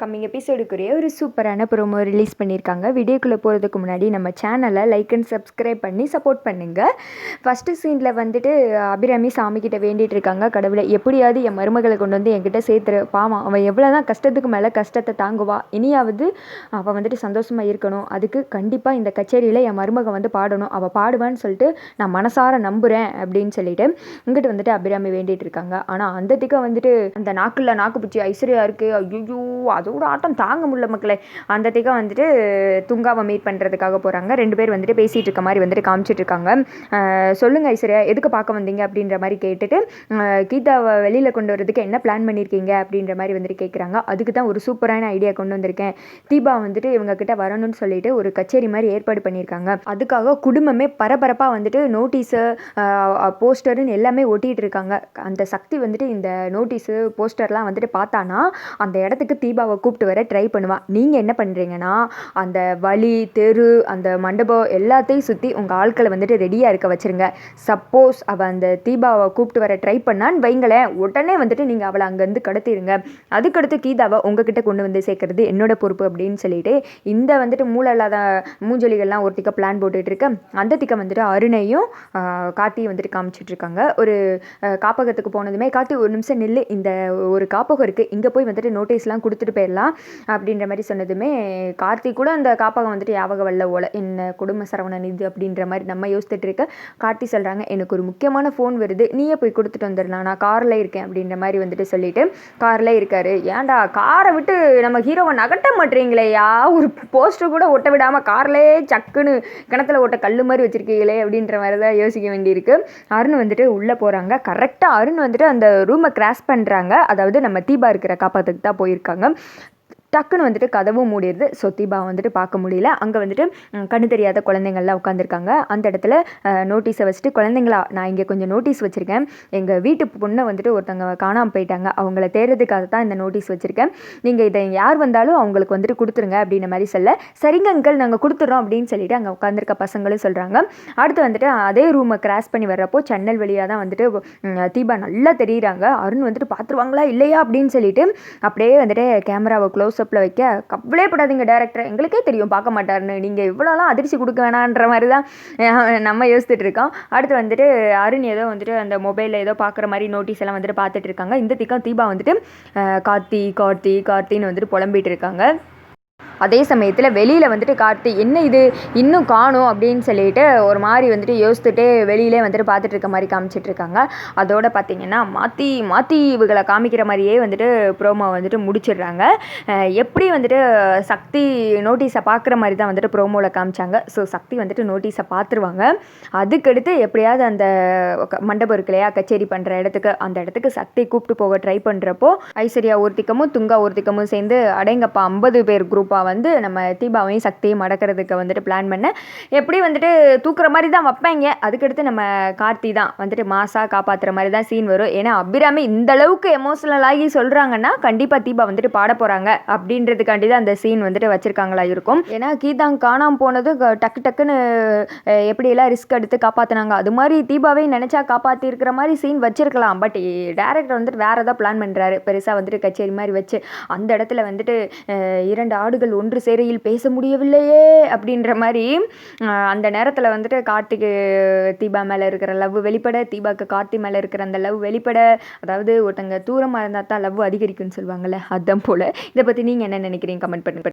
Coming எபிசோடுக்குரிய ஒரு சூப்பரான promo release பண்ணியிருக்காங்க. வீடியோக்குள்ளே போகிறதுக்கு முன்னாடி நம்ம சேனலை லைக் அண்ட் சப்ஸ்கிரைப் பண்ணி சப்போர்ட் பண்ணுங்கள் ஃபஸ்ட்டு சீனில் வந்துட்டு அபிராமி சாமிக்கிட்ட வேண்டிகிட்டு இருக்காங்க. கடவுளை எப்படியாவது என் மருமகளை கொண்டு வந்து என்கிட்ட சேர்த்துரு. பாவம் அவன் எவ்வளோ தான் கஷ்டத்துக்கு மேலே கஷ்டத்தை தாங்குவா. இனியாவது அவள் வந்துட்டு சந்தோஷமாக இருக்கணும். அதுக்கு கண்டிப்பாக இந்த கச்சேரியில் என் மருமக வந்து பாடணும். அவள் பாடுவான்னு சொல்லிட்டு நான் மனசார நம்புகிறேன் அப்படின்னு சொல்லிட்டு இங்கிட்டு வந்துட்டு அபிராமி வேண்டிகிட்டு இருக்காங்க. ஆனால் அந்த திக்கம் வந்துட்டு அந்த நாக்கில் நாக்கு பிடிச்சி ஐஸ்வர்யா இருக்குது ஐயோ அதோட ஆட்டம் தாங்க முடியல மக்களே. அந்த திகம் வந்துட்டு துங்காவை மீட் பண்ணுறதுக்காக போகிறாங்க ரெண்டு பேர் வந்துட்டு பேசிகிட்டு இருக்க மாதிரி வந்துட்டு காமிச்சிட்டு இருக்காங்க. சொல்லுங்கள் ஐஸ்வர்யா எதுக்கு பார்க்க வந்தீங்க அப்படின்ற மாதிரி கேட்டுட்டு கீதாவை வெளியில் கொண்டு வரதுக்கு என்ன பிளான் பண்ணியிருக்கீங்க அப்படின்ற மாதிரி வந்துட்டு கேட்குறாங்க அதுக்கு தான் ஒரு சூப்பரான ஐடியா கொண்டு வந்திருக்கேன். தீபா வந்துட்டு இவங்கக்கிட்ட வரணும்னு சொல்லிட்டு ஒரு கச்சேரி மாதிரி ஏற்பாடு பண்ணியிருக்காங்க அதுக்காக குடும்பமே பரபரப்பாக வந்துட்டு நோட்டீஸு போஸ்டருன்னு எல்லாமே ஒட்டிகிட்டு இருக்காங்க. அந்த சக்தி வந்துட்டு இந்த நோட்டீஸு போஸ்டர்லாம் வந்துட்டு பார்த்தானா அந்த இடத்துக்கு தீபாவை கூப்பிட்டு வர ட்ரை பண்ணுவாள் நீங்கள் என்ன பண்ணுறீங்கன்னா அந்த வழி தெரு அந்த மண்டபம் எல்லாத்தையும் சுற்றி உங்கள் ஆட்களை வந்துட்டு ரெடியாக இருக்க வச்சுருங்க. சப்போஸ் அவள் அந்த தீபாவை கூப்பிட்டு வர ட்ரை பண்ணான்னு வைங்களேன் உடனே வந்துட்டு நீங்கள் அவளை அங்கேருந்து கடத்திடுங்க அதுக்கடுத்து கீதாவை உங்ககிட்ட கொண்டு வந்து சேர்க்கறது என்னோட பொறுப்பு அப்படின்னு சொல்லிட்டு இந்த வந்துட்டு மூளை இல்லாத மூஞ்சொலிகள்லாம் ஒரு திக்க பிளான் போட்டுட்டு இருக்க அந்த திக்க வந்துட்டு அருணையும் காத்தியும் வந்துட்டு காமிச்சிட்டு இருக்காங்க. ஒரு காப்பகத்துக்கு போனதுமே காத்தி ஒரு நிமிஷம் நில்லு இந்த ஒரு காப்பகம் இருக்குது இங்கே போய் வந்துட்டு நோட்டீஸ்லாம் கொடுத்துட்டு போய் போயிடலாம் அப்படின்ற மாதிரி சொன்னதுமே கார்த்திக் கூட அந்த காப்பகம் வந்துட்டு யாவக வல்ல ஓலை என்ன குடும்ப சரவணன் இது அப்படின்ற மாதிரி நம்ம யோசித்துட்டு இருக்க கார்த்தி சொல்கிறாங்க எனக்கு ஒரு முக்கியமான ஃபோன் வருது நீயே போய் கொடுத்துட்டு வந்துடலாம் நான் காரில் இருக்கேன் அப்படின்ற மாதிரி வந்துட்டு சொல்லிட்டு காரில் இருக்காரு. ஏன்டா காரை விட்டு நம்ம ஹீரோவை நகட்ட மாட்டீங்களேயா ஒரு போஸ்டர் கூட ஒட்ட விடாமல் கார்லேயே சக்குன்னு கிணத்துல ஓட்ட கல் மாதிரி வச்சுருக்கீங்களே அப்படின்ற மாதிரி தான் யோசிக்க வேண்டியிருக்கு. அருண் வந்துட்டு உள்ளே போகிறாங்க கரெக்டாக அருண் வந்துட்டு அந்த ரூமை கிராஸ் பண்ணுறாங்க அதாவது நம்ம தீபா இருக்கிற காப்பாற்றுக்கு தான் போயிருக்காங்க. டக்குன்னு வந்துட்டு கதவும் மூடிடுது. ஸோ தீபா வந்துட்டு பார்க்க முடியல. அங்கே வந்துட்டு கண்ணு தெரியாத குழந்தைங்கள்லாம் உட்காந்துருக்காங்க அந்த இடத்துல நோட்டீஸை வச்சுட்டு குழந்தைங்களா நான் இங்கே கொஞ்சம் நோட்டீஸ் வச்சுருக்கேன். எங்கள் வீட்டு பொண்ணை வந்துட்டு ஒருத்தவங்க காணாமல் போயிட்டாங்க. அவங்கள தேடுறதுக்காக தான் இந்த நோட்டீஸ் வச்சுருக்கேன். நீங்கள் இதை யார் வந்தாலும் அவங்களுக்கு வந்துட்டு கொடுத்துருங்க அப்படின்ற மாதிரி சொல்ல சரிங்க அங்கிள் நாங்கள் கொடுத்துட்றோம் அப்படின்னு சொல்லிட்டு அங்கே உட்காந்துருக்க பசங்களும் சொல்கிறாங்க அடுத்து வந்துட்டு அதே ரூமை கிராஸ் பண்ணி வர்றப்போ சென்னல் வழியாக தான் வந்துட்டு தீபா நல்லா தெரியுறாங்க. அருண் வந்துட்டு பார்த்துருவாங்களா இல்லையா? அப்படின்னு சொல்லிட்டு அப்படியே வந்துட்டு கேமராவை க்ளோஸ் க்ளோஸ்அப்பில் வைக்க கவலே படாதீங்க டேரக்டர் எங்களுக்கே தெரியும் பார்க்க மாட்டாருன்னு. நீங்கள் இவ்வளோலாம் அதிர்ச்சி கொடுக்க வேணான்ற மாதிரி தான் நம்ம யோசித்துட்டு இருக்கோம். அடுத்து வந்துட்டு அருண் ஏதோ வந்துட்டு அந்த மொபைலில் ஏதோ பார்க்குற மாதிரி நோட்டீஸ் எல்லாம் வந்துட்டு பார்த்துட்டு இருக்காங்க. இந்த திக்கம் தீபா வந்துட்டு கார்த்தி கார்த்தி கார்த்தின்னு வந்துட்டு புலம்பிட்டு இருக்காங்க. அதே சமயத்தில் வெளியில் வந்துட்டு கார்த்தி என்ன இது? இன்னும் காணும் அப்படின்னு சொல்லிட்டு ஒரு மாதிரி வந்துட்டு யோசித்துட்டே வெளியிலே வந்துட்டு பார்த்துட்டு இருக்க மாதிரி காமிச்சிட்டு இருக்காங்க. அதோட பார்த்தீங்கன்னா மாற்றி மாற்றி இவங்களை காமிக்கிற மாதிரியே வந்துட்டு ப்ரோமோ வந்துட்டு முடிச்சிடுறாங்க. எப்படி வந்துட்டு சக்தி நோட்டீஸை பார்க்குற மாதிரி தான் வந்துட்டு ப்ரோமோவில் காமிச்சாங்க. ஸோ சக்தி வந்துட்டு நோட்டீஸை பார்த்துருவாங்க. அதுக்கடுத்து எப்படியாவது அந்த மண்டபம் இருக்கு இல்லையா கச்சேரி பண்ணுற இடத்துக்கு அந்த இடத்துக்கு சக்தி கூப்பிட்டு போக ட்ரை பண்ணுறப்போ ஐஸ்வர்யா ஊர்த்திக்கமும் துங்கா ஊர்த்திக்கமும் சேர்ந்து அடைங்கப்பா ஐம்பது பேர் குரூப்பாக வந்து நம்ம தீபாவையும் சக்தியும் மடக்கிறதுக்கு வந்துட்டு பிளான் பண்ணேன். எப்படி வந்துட்டு தூக்குற மாதிரி தான் வைப்பாங்க. அதுக்கடுத்து நம்ம கார்த்தி தான் வந்துட்டு மாசாக காப்பாற்றுற மாதிரி தான் சீன் வரும். ஏன்னா அபிராமி இந்த அளவுக்கு எமோஷனல் ஆகி சொல்கிறாங்கன்னா கண்டிப்பாக தீபா வந்துட்டு பாட போகிறாங்க அப்படின்றதுக்காண்டி தான் அந்த சீன் வந்துட்டு வச்சுருக்காங்களா இருக்கும். ஏன்னா கீதாங் காணாமல் போனது டக்கு டக்குன்னு எப்படியெல்லாம் ரிஸ்க் எடுத்து காப்பாற்றினாங்க அது மாதிரி தீபாவே நினச்சா காப்பாற்றிருக்கிற மாதிரி சீன் வச்சிருக்கலாம். பட் டேரக்டர் வந்துட்டு வேறு ஏதாவது பிளான் பண்ணுறாரு பெருசாக வந்துட்டு கச்சேரி மாதிரி வச்சு அந்த இடத்துல வந்துட்டு இரண்டு ஆடுகள் ஒன்று சேரையில் பேச முடியவில்லையே அப்படின்ற மாதிரி அந்த நேரத்தில் வந்துட்டு கார்த்திக்கு தீபா மேலே இருக்கிற லவ் வெளிப்பட தீபாக்கு கார்த்தி மேலே இருக்கிற அந்த லவ் வெளிப்பட அதாவது ஒருத்தங்க தூரமாக இருந்தால் தான் லவ் அதிகரிக்கும்னு சொல்லுவாங்கள்ல அதான் போல். இதை பற்றி நீங்கள் என்ன நினைக்கிறீங்க? கமெண்ட் பண்ணி